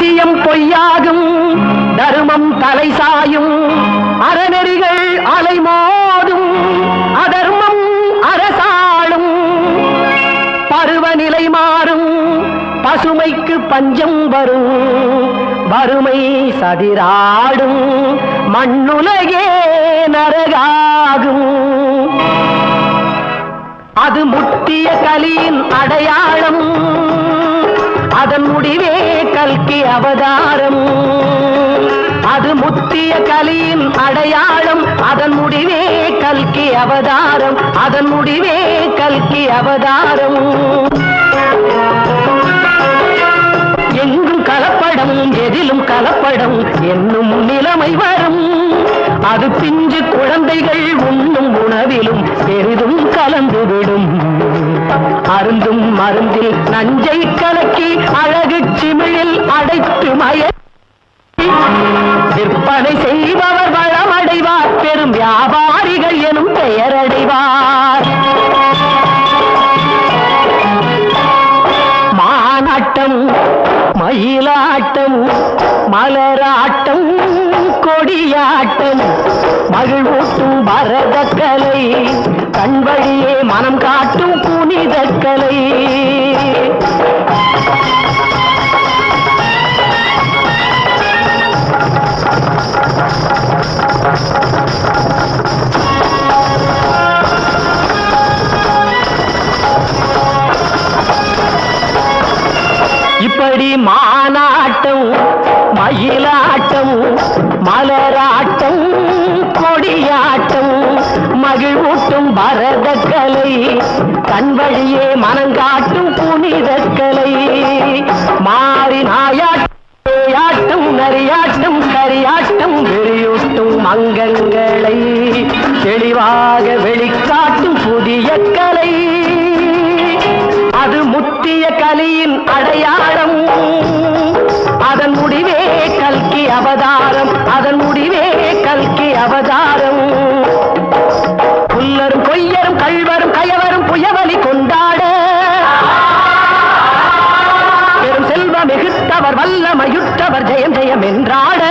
சத்தியம் பொய்யாகும் தர்மம் தலை சாயும் அறநெறிகள் அலைமோதும் அதர்மம் அரசாளும். பருவநிலை மாறும் பசுமைக்கு பஞ்சம் வரும் வறுமை சதிராடும் மண்ணுலகே நரகாகும். அது முட்டிய கலியின் அடையாளம். அதன் முடிவே கல்கி அவதாரம். அது முத்திய கலியின் அடையாளம். அதன் முடிவே கல்கி அவதாரம். அதன் முடிவே கல்கி அவதாரம். எங்கும் கலப்படம் எதிலும் கலப்படம் என்னும் நிலைமை வரும். அது பிஞ்சு குழந்தைகள் உண்ணும் உணவிலும் பெரிதும் கலந்துவிடும். அருந்தும் மருந்தில் நஞ்சை கலக்கி அழகு சிமிழில் அடைத்து மய விற்பனை செய்பவர் வளமடைவார் பெரும் வியாபாரிகள் எனும் பெயரடைவார் மானாட்டம் மயிலாட்டம் மலராட்டம் கொடியாட்டம் மகிழ்வூட்டும் பரதக்கலை கண் வழியே மனம் காட்டும் புனிதக்கலை இப்படி மானாட்டம் மயிலாட்டம் மலராட்டம் கொடியாட்டம் மகிழ்வூட்டும் பரதக்கலை கண் வழியே மனங்காட்டும் புனிதக்கலை. மாறி நாயாட்டம் நரியாட்டம் கரியாட்டம் வெளியூட்டும் அங்கங்களை தெளிவாக வெளிக்காட்டும் அது கலியின் அடையாளம். அதன் முடிவே கல்கி அவதாரம். அதன் முடிவே கல்கி அவதாரம். புல்லரும் கொய்யரும் கள்வரும் கயவரும் புயவலி கொண்டாட. பெரும் செல்வம் மிகுத்தவர் வல்லமையுற்றவர் ஜெயம் ஜெயம் என்றாட.